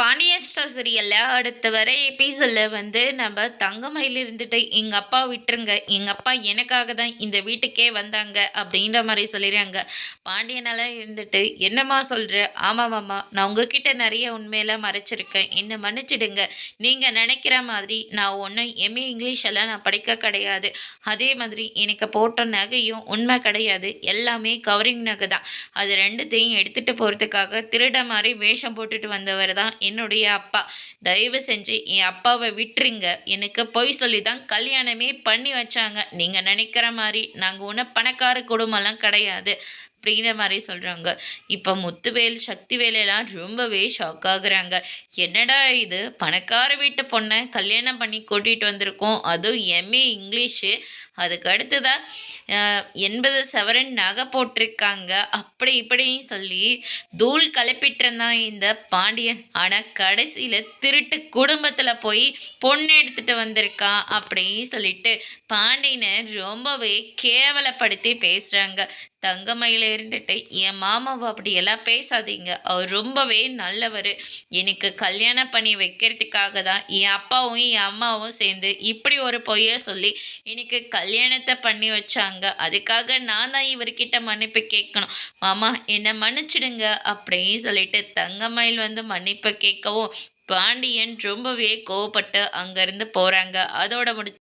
பாண்டியஸ்டர் சீரியலில் அடுத்த வர எபிசோடில் வந்து நம்ம தங்கமயில் இருந்துட்டு எங்கள் அப்பா விட்டுருங்க. எங்கள் அப்பா எனக்காக தான் இந்த வீட்டுக்கே வந்தாங்க அப்படின்ற மாதிரி சொல்லிடுறாங்க. பாண்டியனெல்லாம் இருந்துட்டு என்னம்மா சொல்கிற ஆமாம்மா நான் உங்ககிட்ட நிறைய உண்மையெல்லாம் மறைச்சிருக்கேன். என்னை மன்னிச்சிடுங்க. நீங்கள் நினைக்கிற மாதிரி நான் ஒன்றும் எம்ஏ இங்கிலீஷ் எல்லாம் நான் படிக்க கிடையாது. அதே மாதிரி எனக்கு போட்ட நகையும் உண்மை கிடையாது. எல்லாமே கவரிங் நகை தான் அது ரெண்டுத்தையும் எடுத்துகிட்டு போகிறதுக்காக திருட மாதிரி வேஷம் போட்டுட்டு வந்தவர் தான் என்னுடைய அப்பா. தயவு செஞ்சு என் அப்பாவை விட்டுருங்க. எனக்கு பொய் சொல்லி தான் கல்யாணமே பண்ணி வச்சாங்க. நீங்கள் நினைக்கிற மாதிரி நாங்கள் ஒன்றும் பணக்கார குடும்பம்லாம் கிடையாது. அப்படிங்கிற மாதிரி சொல்கிறாங்க இப்போ முத்துவேல் சக்திவேல் எல்லாம் ரொம்பவே ஷாக் ஆகுறாங்க. என்னடா இது? பணக்கார வீட்டு பொண்ணை கல்யாணம் பண்ணி கூட்டிகிட்டு வந்திருக்கோம். அதுவும் எம்ஏ இங்கிலீஷு அதுக்கு அடுத்ததாக எண்பது சவரன் நகை போட்டிருக்காங்க. அப்படி இப்படின்னு சொல்லி தூள் கலப்பிட்டிருந்தான் இந்த பாண்டியன். ஆனால் கடைசியில் திருட்டு குடும்பத்தில் போய் பொண்ணு எடுத்துகிட்டு வந்திருக்கான் அப்படின்னு சொல்லிட்டு பாண்டியனை ரொம்பவே கேவலப்படுத்தி பேசுகிறாங்க தங்கமயில இருந்துட்டு என் மாமாவை அப்படியெல்லாம் பேசாதீங்க. அவர் ரொம்பவே நல்லவர். எனக்கு கல்யாணம் பண்ணி வைக்கிறதுக்காக தான் என் அப்பாவும் என் அம்மாவும் சேர்ந்து இப்படி ஒரு பொய்யை சொல்லி எனக்கு கல்யாணத்தை பண்ணி வச்சாங்க. அதுக்காக நான் தான் இவர்கிட்ட மன்னிப்பு கேட்கணும். மாமா என்னை மன்னிச்சிடுங்க அப்படின்னு சொல்லிட்டு தங்கமயில் வந்து மன்னிப்பு கேட்கவும் பாண்டியன் ரொம்பவே கோவப்பட்டு அங்கேருந்து போகிறாங்க அதோட முடி